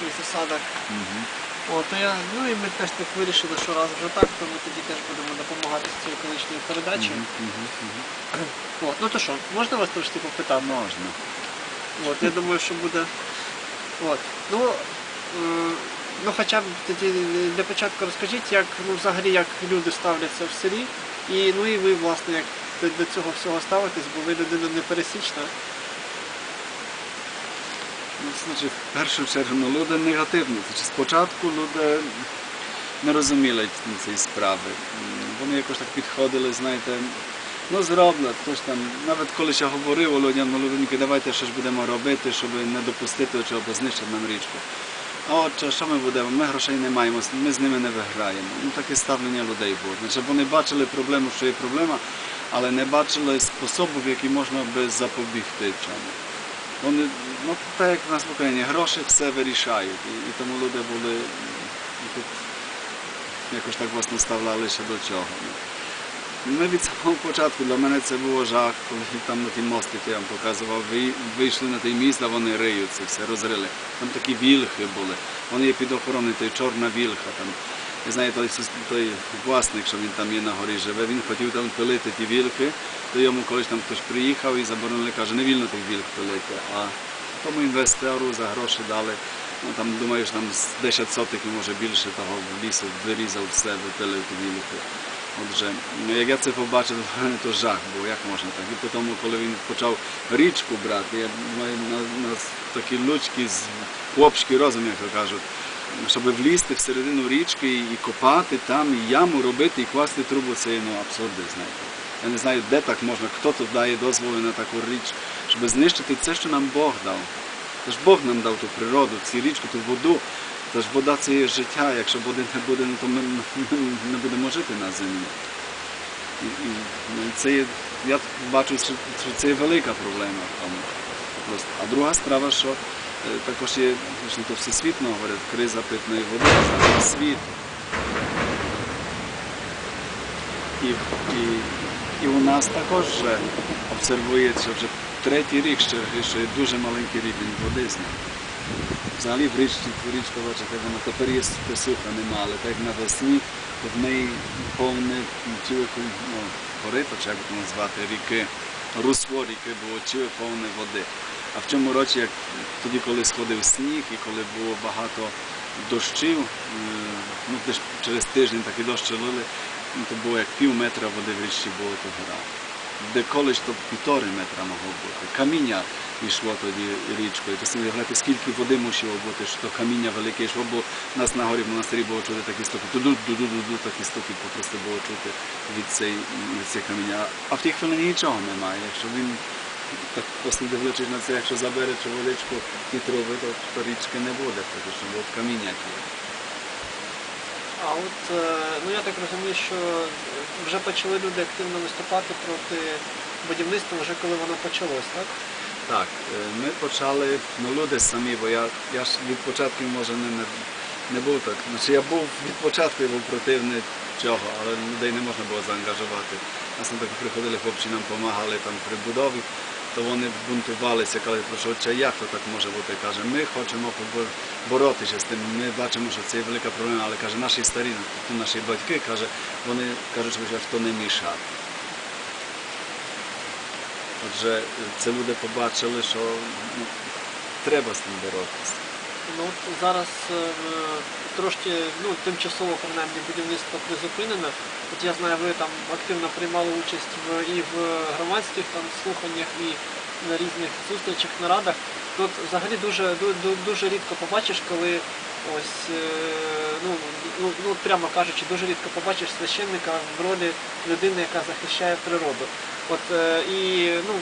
цих засадах. Мгм. От, я, ну і ми теж так вирішили, що раз вже так, то ми тоді теж будемо допомагати з цією колишньою передачею. Мгм, мгм. От, ну то що, можна вас трошки попитати? Можна. От, я думаю, що буде. От. Ну, е, ну хоча б тоді для початку розкажіть, як ну, взагалі як люди ставляться в селі. І ну і ви, власне, як до, до цього всього ставитесь, бо ви людина непересічна. Ну, значить, в першу чергу ну, люди негативні. Значить, спочатку люди не розуміли цієї справи. Вони якось так підходили, знаєте, ну зроблять, хтось там, навіть коли я говорив людям, ну людинки, давайте щось будемо робити, щоб не допустити бо знищать нам річку. А от що- ми будемо? Ми грошей не маємо, ми з ними не виграємо. Ну таке ставлення людей було. Значить, вони бачили проблему, що є проблема, але не бачили способу, в який можна би запобігти цьому. Вони, ну так як в нас в гроші все вирішають. І, і тому люди були тут якось так власне ставлялися до цього. Ми від самого початку для мене це було жах, коли там на ті мости, я вам показував, вийшли на той міст, а вони риють це все, розрили. Там такі вілхи були. Вони є під охороною, той чорна вілха. Там. І знаєте, той, той власник, що він там є на горі живе, він хотів там пилити ті вілки, то йому колись там хтось приїхав і заборонили, каже, не вільно тих вілк пилити. А тому інвестору за гроші дали. Ну, там, думаєш, там з 10 сотиків, може більше того лісу вирізав все, випилив ті вілки. Отже, ну, як я це побачив, то жах був, як можна так. І потім, коли він почав річку брати, я думаю, на, на такі лучки з хлопський розум, як то кажуть, щоб влізти всередину річки і, копати там, і яму робити, і класти трубу, це ну, абсурди, знаєте. Я не знаю, де так можна, хто тут дає дозволи на таку річ, щоб знищити це, що нам Бог дав. Це ж Бог нам дав ту природу, цю річку, ту воду. Це ж вода це є життя. Якщо води не буде, ну, то ми не будемо жити на землі. І, і, ну, це є, я бачу, що, це є велика проблема в. А друга справа, що також є, що то всесвітно говорять, криза питної води, зараз світ. І, і, і у нас також вже обсервується вже третій рік, що, що є дуже маленький рівень води з ним. Взагалі в річці, річка, бачите, вона тепер є суха нема, але так навесні, то в неї повне ціле ну, корито, чи як би назвати, ріки, русло ріки було ціле повне води. А в цьому році, як тоді, коли сходив сніг і коли було багато дощів, е, ну десь через тиждень такі дощі лили, ну, то було як пів метра води в річці було то гора. Де колись то півтори метра могло бути. Каміння йшло тоді річкою. То собі уявляєте, скільки води мусило бути, що то каміння велике йшло, бо у нас на горі в монастирі було чути такі стуки. Туду, дуду, дуду, такі стуки просто було чути від цей, від цих каміння. А в тій хвилині нічого немає. Якщо він так просто дивлячись на це, якщо забере цю водичку і труби, то, то річки не буде, практично, бо от каміння тільки. А от е, ну я так розумію, що вже почали люди активно виступати проти будівництва, вже коли воно почалось, так? Так, е, ми почали, ну люди самі, бо я, я ж від початку може не, не, не був так. Значить, я був від початку я був противник цього, але людей не можна було заангажувати. Нас там так приходили хлопці, нам допомагали там при будові, то вони бунтувалися, кажуть, що «Ча, як то так може бути. Каже, ми хочемо боротися з тим. Ми бачимо, що це є велика проблема, але каже, наші старі, наші батьки, каже, вони кажуть, що то не мішати. Отже, це люди побачили, що ну, треба з тим боротися. Ну от зараз е, трошки ну, тимчасово принаймні будівництво призупинено. От я знаю, ви там активно приймали участь в і в громадських там слуханнях, і на різних зустрічах, нарадах. Тут взагалі дуже ду- ду- дуже рідко побачиш, коли ось е, ну, ну, ну прямо кажучи, дуже рідко побачиш священника в ролі людини, яка захищає природу. От е, і ну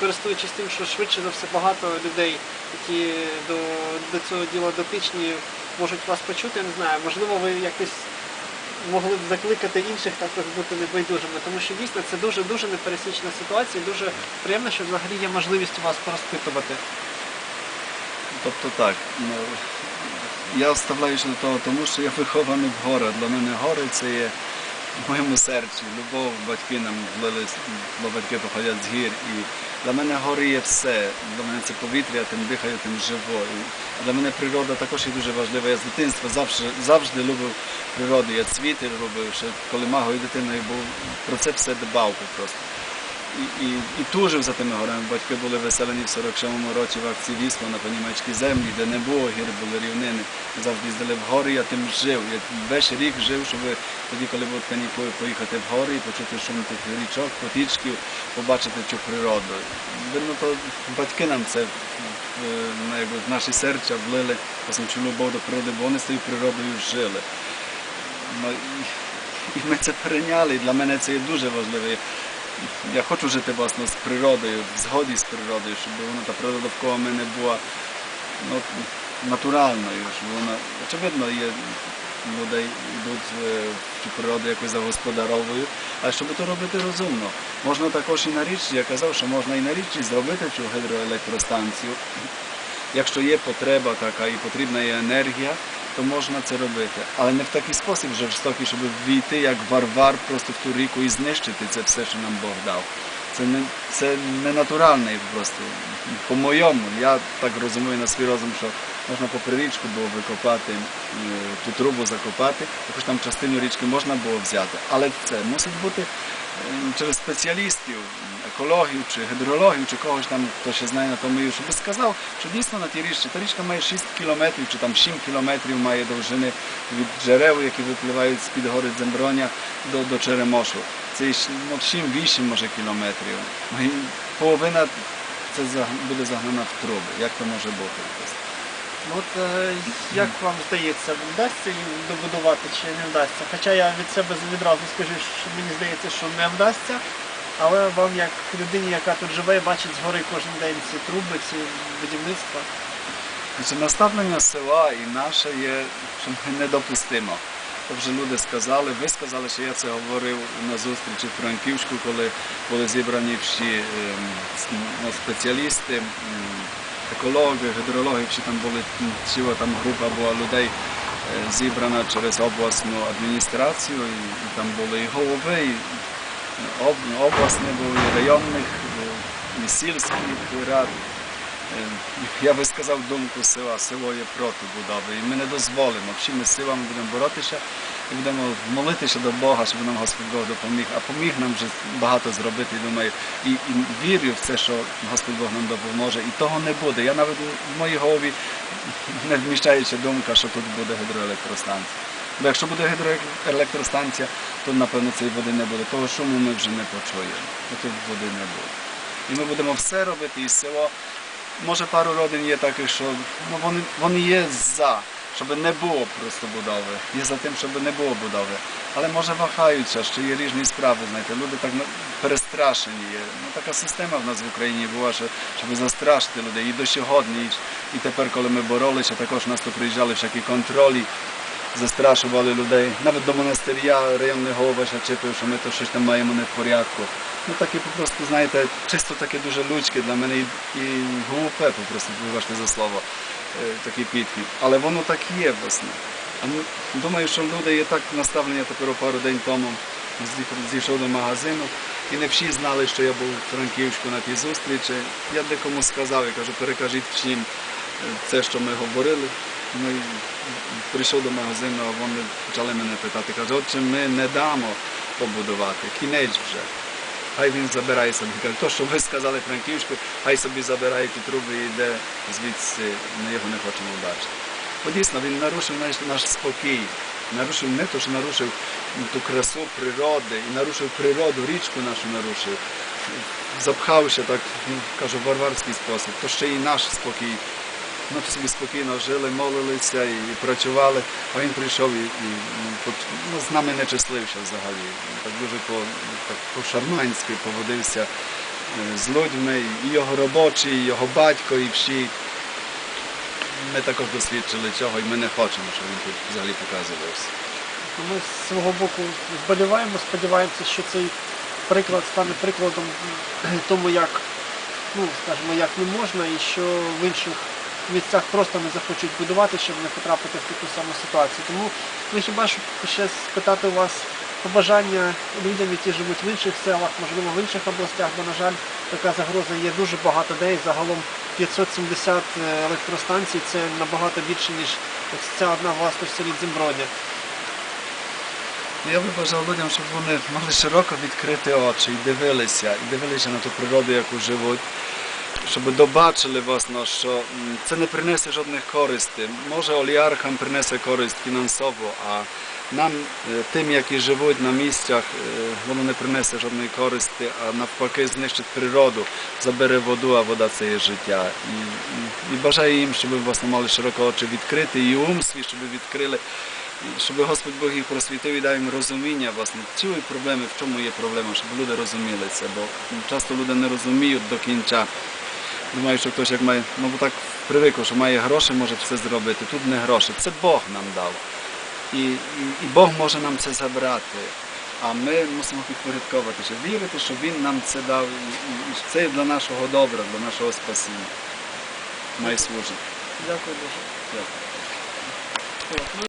користуючись тим, що швидше за все багато людей, які до, до цього діла дотичні, можуть вас почути, не знаю, можливо, ви якось могли б закликати інших також бути небайдужими, тому що дійсно це дуже дуже непересічна ситуація, і дуже приємно, що взагалі є можливість вас порозпитувати. Тобто так, ну, я вставляюся до того, тому що я вихований в горах. Для мене гори це є в моєму серці. Любов, батьки нам влили, бо батьки походять з гір. І Для мене гори є все. Для мене це повітря, тим дихаю, тим живу. І для мене природа також є дуже важлива. Я з дитинства завжди, завжди любив природу. Я цвіти робив, ще коли магою дитиною був, про це все дбав просто. І, і, тужив за тими горами. Батьки були виселені в 47-му році в акції Вісло на понімецькій землі, де не було гір, були рівнини. Ми завжди їздили в гори, я тим жив. Я весь рік жив, щоб тоді, коли будуть канікули, поїхати в гори і почути шум тих річок, потічків, побачити цю природу. Видно, то батьки нам це е, в наші серця влили цю любов до природи, бо вони з тією природою жили. І ми це перейняли, і для мене це є дуже важливо. Я хочу жити власне з природою, в згоді з природою, щоб вона та природа довкола мене була ну, натуральною, щоб вона, очевидно, є людей йдуть е, в природу якось загосподаровують, а щоб то робити розумно. Можна також і на річці, я казав, що можна і на річці зробити цю гідроелектростанцію. Якщо є потреба така і потрібна є енергія, то можна це робити. Але не в такий спосіб жорстокий, щоб війти як варвар просто в ту ріку і знищити це все, що нам Бог дав. Це не, це не натуральне просто. По-моєму, я так розумію на свій розум, що можна попри річку було викопати, е, ту трубу закопати, також там частину річки можна було взяти. Але це мусить бути е, через спеціалістів, екологів чи гідрологів, чи когось там, хто ще знає на тому, щоб сказав, що дійсно на тій річці, та річка має 6 кілометрів чи там 7 кілометрів має довжини від джерел, які випливають з-під гори Дземброня до, до Черемошу. Це ж, ну, 7-8 може кілометрів. Ну, половина це буде загнана в труби. Як то може бути? От е, як вам здається, вдасться їм добудувати чи не вдасться? Хоча я від себе відразу скажу, що мені здається, що не вдасться. Але вам, як людині, яка тут живе, бачить згори кожен день ці труби, ці будівництва. Наставлення села і наше є недопустимо. То вже люди сказали, ви сказали, що я це говорив на зустрічі в Франківську, коли були зібрані всі ем, ну, спеціалісти, екологи, гідрологи, всі там були ціла там група була людей е, зібрана через обласну адміністрацію, і, там були і голови, об, обласні були, і районних, сільських рад. Е, Я би сказав думку села, село є проти будови, і ми не дозволимо. Всі ми силами будемо боротися і будемо молитися до Бога, щоб нам Господь Бог допоміг. А поміг нам вже багато зробити, думаю, і, і вірю в це, що Господь Бог нам допоможе. І того не буде. Я навіть в моїй голові не вміщається думка, що тут буде гідроелектростанція. Бо якщо буде гідроелектростанція, то напевно цієї води не буде. Того шуму ми вже не почуємо. Тут води не буде. І ми будемо все робити, і село. Може пару родин є таких, що ну, вони, вони є за, щоб не було просто будови. Є за тим, щоб не було будови. Але може вахаються, що є різні справи. Знаєте, люди так ну, перестрашені є. Ну така система в нас в Україні була, що, щоб застрашити людей. І до сьогодні. І тепер, коли ми боролися, також у нас тут приїжджали всякі контролі застрашували людей. Навіть до монастиря районний голова чепив, що ми то щось там маємо не в порядку. Ну таке попросту, знаєте, чисто таке дуже людське для мене і, і глупе, попросту, вибачте за слово, е, такий підхід. Але воно так є, власне. А ну, думаю, що люди є так наставлені тепер пару день тому. Зійшов до магазину, і не всі знали, що я був в Франківську на тій зустрічі. Я декому сказав, я кажу, перекажіть всім е, це, що ми говорили. Ну, прийшов до магазину, а вони почали мене питати, кажуть, отче, ми не дамо побудувати, кінець вже. Хай він забирає собі. Каже, то, що ви сказали Франківську, хай собі забирає ті труби і йде звідси, ми його не хочемо бачити. Бо дійсно він нарушив наш, наш спокій, нарушив не то, що нарушив ту красу природи, і нарушив природу, річку нашу нарушив. Запхався так, кажу, в варварський спосіб, то ще і наш спокій. Ми собі спокійно жили, молилися і, працювали, а він прийшов і, і ну, з нами не числився взагалі. Так дуже по, так, по-шарманськи поводився е, з людьми, і його робочі, і його батько, і всі. Ми також досвідчили цього, і ми не хочемо, щоб він тут взагалі показувався. Ну, Ми з свого боку вболіваємо, сподіваємося, що цей приклад стане прикладом тому, як, ну, скажімо, як не можна, і що в інших місцях просто не захочуть будувати, щоб не потрапити в таку саму ситуацію. Тому ми хіба що ще спитати у вас побажання людям, які живуть в інших селах, можливо, в інших областях, бо, на жаль, така загроза є дуже багато де загалом 570 електростанцій це набагато більше, ніж ця одна власне в селі Дзимбродя. Я би бажав людям, щоб вони мали широко відкрити очі і дивилися, і дивилися на ту природу, яку живуть, щоб добачили власно, що це не принесе жодних користей. Може олігархам принесе користь фінансово, а нам, е, тим, які живуть на місцях, е, воно не принесе жодної користі, а навпаки знищить природу, забере воду, а вода це є життя. І, і, бажаю їм, щоб власне мали широко очі відкрити, і ум свій, щоб відкрили. Щоб Господь Бог їх просвітив і дав їм розуміння, власне, цілої проблеми, в чому є проблема, щоб люди розуміли це, бо часто люди не розуміють до кінця. Думають, що хтось як має, ну бо так привикло, що має гроші, може все зробити. Тут не гроші, це Бог нам дав. І, і, і Бог може нам це забрати. А ми мусимо підпорядковуватися, вірити, що Він нам це дав, і, і, і це для нашого добра, для нашого спасіння. Має служити. Дякую дуже. Дякую. Ну,